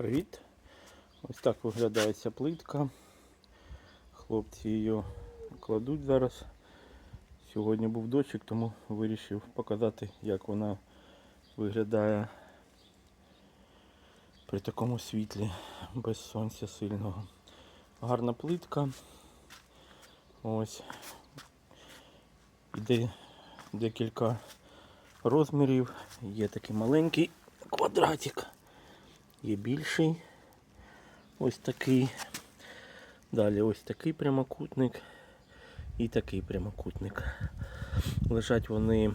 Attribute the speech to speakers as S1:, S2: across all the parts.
S1: Привіт! Ось так виглядає ця плитка. Хлопці її кладуть зараз. Сьогодні був дощик, тому вирішив показати, як вона виглядає при такому світлі, без сонця сильного. Гарна плитка. Ось. Іде декілька розмірів. Є такий маленький квадратик. Є більший. Ось такий. Далі ось такий прямокутник і такий прямокутник. Лежать вони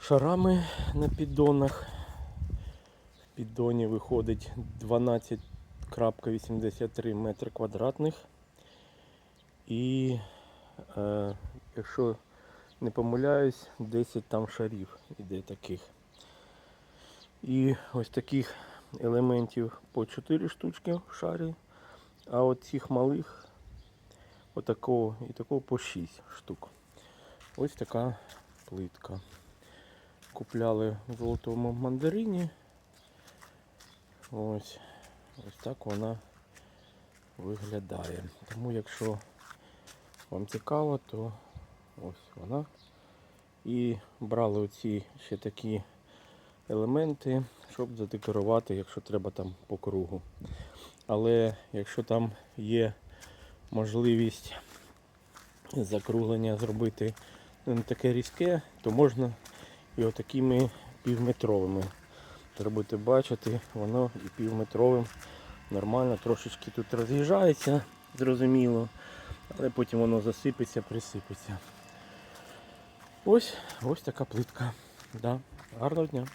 S1: шарами на піддонах. В піддоні виходить 12,83 метри квадратних. І е, якщо не помиляюсь, 10 там шарів іде таких. І ось таких елементів по 4 штучки в шарі. А от цих малих отакого і такого по 6 штук. Ось така плитка. Купляли в золотому мандарині. Ось, ось так вона виглядає. Тому якщо вам цікаво, то ось вона. І брали оці ще такі елементи, щоб задекорувати, якщо треба там по кругу. Але якщо там є можливість закруглення зробити не таке різке, то можна і отакими півметровими зробити. Бачите, воно і півметровим нормально, трошечки тут роз'їжджається, зрозуміло, але потім воно засипеться, присипеться. Ось ось така плитка. Да. Гарного дня.